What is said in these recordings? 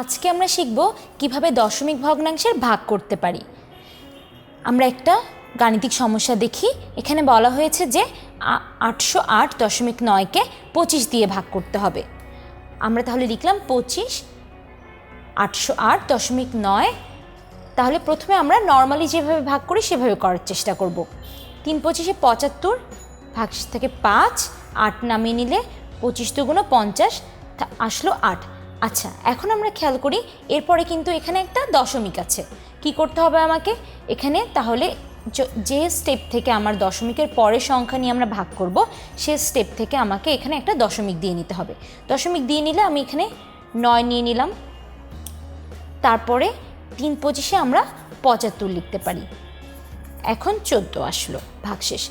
আজকে আমরা শিখব কীভাবে দশমিক ভগ্নাংশের ভাগ করতে পারি। আমরা একটা গাণিতিক সমস্যা দেখি। এখানে বলা হয়েছে যে আটশো আট দশমিক নয়কে পঁচিশ দিয়ে ভাগ করতে হবে। আমরা তাহলে লিখলাম পঁচিশ, আটশো আট দশমিক নয়। তাহলে প্রথমে আমরা নর্মালি যেভাবে ভাগ করি সেভাবে করার চেষ্টা করব। তিন পঁচিশে পঁচাত্তর ভাগশেষ থেকে পাঁচ, আট নামিয়ে নিলে পঁচিশ দুগুণ পঞ্চাশ আসলো আট। আচ্ছা এখন আমরা খেয়াল করি, এরপরে কিন্তু এখানে একটা দশমিক আছে। কি করতে হবে আমাকে? এখানে তাহলে যে স্টেপ থেকে আমার দশমিকের পরের সংখ্যা নিয়ে আমরা ভাগ করব, সে স্টেপ থেকে আমাকে এখানে একটা দশমিক দিয়ে নিতে হবে। দশমিক দিয়ে নিলে আমি এখানে নয় নিয়ে নিলাম। তারপরে তিন পঁচিশে আমরা পঁচাত্তর লিখতে পারি। এখন চোদ্দ আসলো ভাগশেষ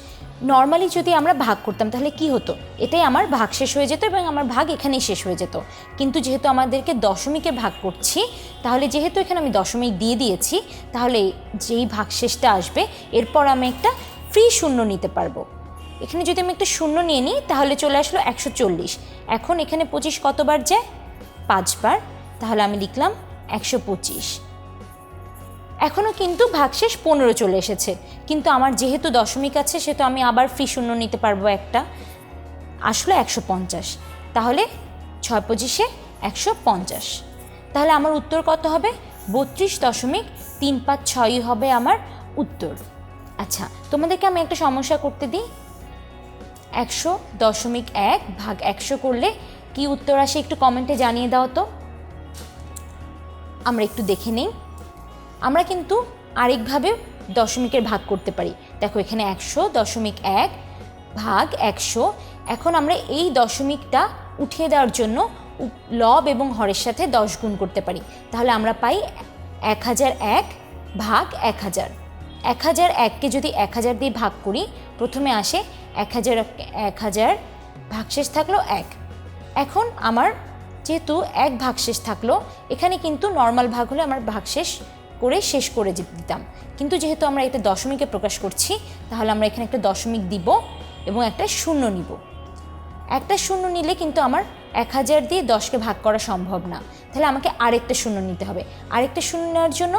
নর্মালি যদি আমরা ভাগ করতাম, তাহলে কি হতো? এটাই আমার ভাগ শেষ হয়ে যেত এবং আমার ভাগ এখানেই শেষ হয়ে যেত। কিন্তু যেহেতু আমাদেরকে দশমিকে ভাগ করছি, তাহলে যেহেতু এখানে আমি দশমিক দিয়ে দিয়েছি, তাহলে যেই ভাগশেষটা আসবে, এরপর আমি একটা ফ্রি শূন্য নিতে পারব। এখানে যদি আমি একটা শূন্য নিয়ে নিই, তাহলে চলে আসলো একশো চল্লিশ। এখন এখানে পঁচিশ কতবার যায়? পাঁচবার। তাহলে আমি লিখলাম একশো পঁচিশ। এখনও কিন্তু ভাগশেষ পনেরো চলে এসেছে। কিন্তু আমার যেহেতু দশমিক আছে সেহেতু আমি আবার ফ্রি শূন্য নিতে পারব একটা। আসলে একশো পঞ্চাশ। তাহলে ছয় পঁচিশে একশো পঞ্চাশ। তাহলে আমার উত্তর কত হবে? বত্রিশ দশমিক তিন পাঁচ ছয়ই হবে আমার উত্তর। আচ্ছা তোমাদেরকে আমি একটা সমস্যা করতে দিই। একশো দশমিক এক ভাগ একশো করলে কি উত্তর আসে একটু কমেন্টে জানিয়ে দাও তো। আমরা একটু দেখে নিই। আমরা কিন্তু আরেকভাবে দশমিকের ভাগ করতে পারি। দেখো, এখানে একশো, দশমিক এক ভাগ একশো। এখন আমরা এই দশমিকটা উঠিয়ে দেওয়ার জন্য লব এবং হরের সাথে দশ গুণ করতে পারি। তাহলে আমরা পাই এক হাজার এক ভাগ এক হাজার। এক হাজার এককে যদি এক হাজার দিয়ে ভাগ করি, প্রথমে আসে এক হাজার এক হাজার ভাগশেষ থাকল এক। এখন আমার যেহেতু এক ভাগশেষ থাকল, এখানে কিন্তু নর্মাল ভাগ হলে আমার ভাগশেষ করে শেষ করে দিতাম। কিন্তু যেহেতু আমরা এটা দশমিকে প্রকাশ করছি, তাহলে আমরা এখানে একটা দশমিক দিব এবং একটা শূন্য নিব। একটা শূন্য নিলে কিন্তু আমার এক হাজার দিয়ে দশকে ভাগ করা সম্ভব না। তাহলে আমাকে আরেকটা শূন্য নিতে হবে। আরেকটা শূন্য নেওয়ার জন্য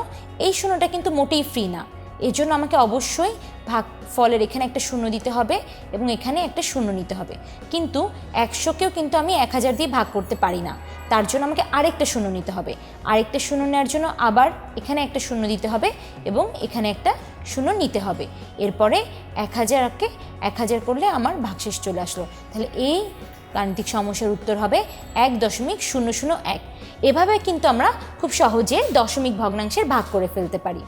এই শূন্যটা কিন্তু মোটেই ফ্রি না। এর জন্য আমাকে অবশ্যই ভাগ, ফলের এখানে একটা শূন্য দিতে হবে এবং এখানে একটা শূন্য নিতে হবে। কিন্তু একশোকেও কিন্তু আমি এক হাজার দিয়ে ভাগ করতে পারি না। তার জন্য আমাকে আরেকটা শূন্য নিতে হবে। আরেকটা শূন্য নেওয়ার জন্য আবার এখানে একটা শূন্য দিতে হবে এবং এখানে একটা শূন্য নিতে হবে। এরপরে এক হাজারকে এক হাজার করলে আমার ভাগশেষ চলে আসলো। তাহলে এই গাণিতিক সমস্যার উত্তর হবে এক দশমিক শূন্য শূন্য এক। এভাবে কিন্তু আমরা খুব সহজে দশমিক ভগ্নাংশের ভাগ করে ফেলতে পারি।